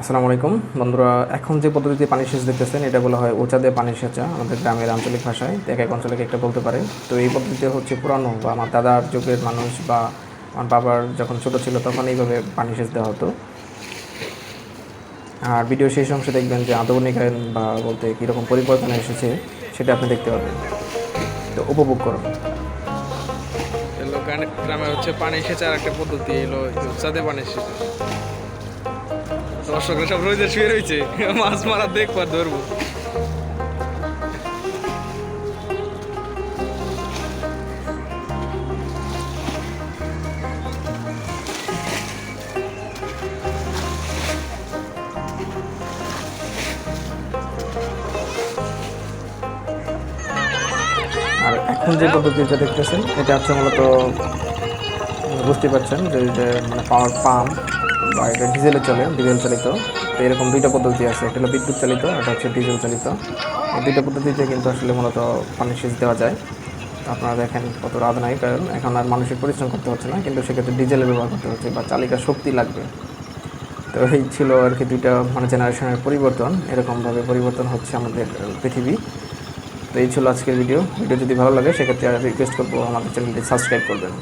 আসসালামু আলাইকুম। বন্ধুরা, এখন যে পদ্ধতিতে পানি সেচ দেখতেছেন এটা বলা হয় ওচা দিয়ে পানি সেচা, আমাদের গ্রামের আঞ্চলিক ভাষায়। এক এক অঞ্চলে একটা বলতে পারে। তো এই পদ্ধতিতে হচ্ছে পুরানো বা আমার দাদার যুগের মানুষ বা আমার বাবার যখন ছোট ছিল, তখন এইভাবে পানি সেচ দেওয়া হতো। আর ভিডিও শেষ অংশে দেখবেন যে আধুনিকায়ন বা বলতে কীরকম পরিবর্তন এসেছে, সেটা আপনি দেখতে পাবেন তো উপভোগ করুন। গ্রামে হচ্ছে পানি সেচার একটা পদ্ধতি এলো চাঁদে পানি সেচা। দর্শকরা সব রোজে শুয়ে রয়েছে। মাছ মারা দেখবার ধরবো। আর এখন যে পদ্ধতিটা দেখতেছেন, এটা হচ্ছে মূলত বুঝতে পারছেন যে মানে পাওয়ার পাম্প বা এটা ডিজেলে চলে, ডিজেল চালিত, তো এরকম দুইটা পদ্ধতি আছে। একটা হলো বিদ্যুৎ চালিত, একটা হচ্ছে ডিজেল চালিত। এই দুইটা পদ্ধতিতে কিন্তু আসলে মূলত পানি সেচ দেওয়া যায়। আপনারা দেখেন কত রাত নাই, কারণ এখন আর মানুষের পরিশ্রম করতে হচ্ছে না, কিন্তু সেক্ষেত্রে ডিজেলের ব্যবহার করতে হচ্ছে বা চালিকার শক্তি লাগবে। তো এই ছিল আর কি দুইটা মানে জেনারেশনের পরিবর্তন, এরকমভাবে পরিবর্তন হচ্ছে আমাদের পৃথিবী। তো এই ছিল আজকের ভিডিও। ভিডিও যদি ভালো লাগে, সেক্ষেত্রে রিকোয়েস্ট করব আমাদের চ্যানেলটি সাবস্ক্রাইব করবেন।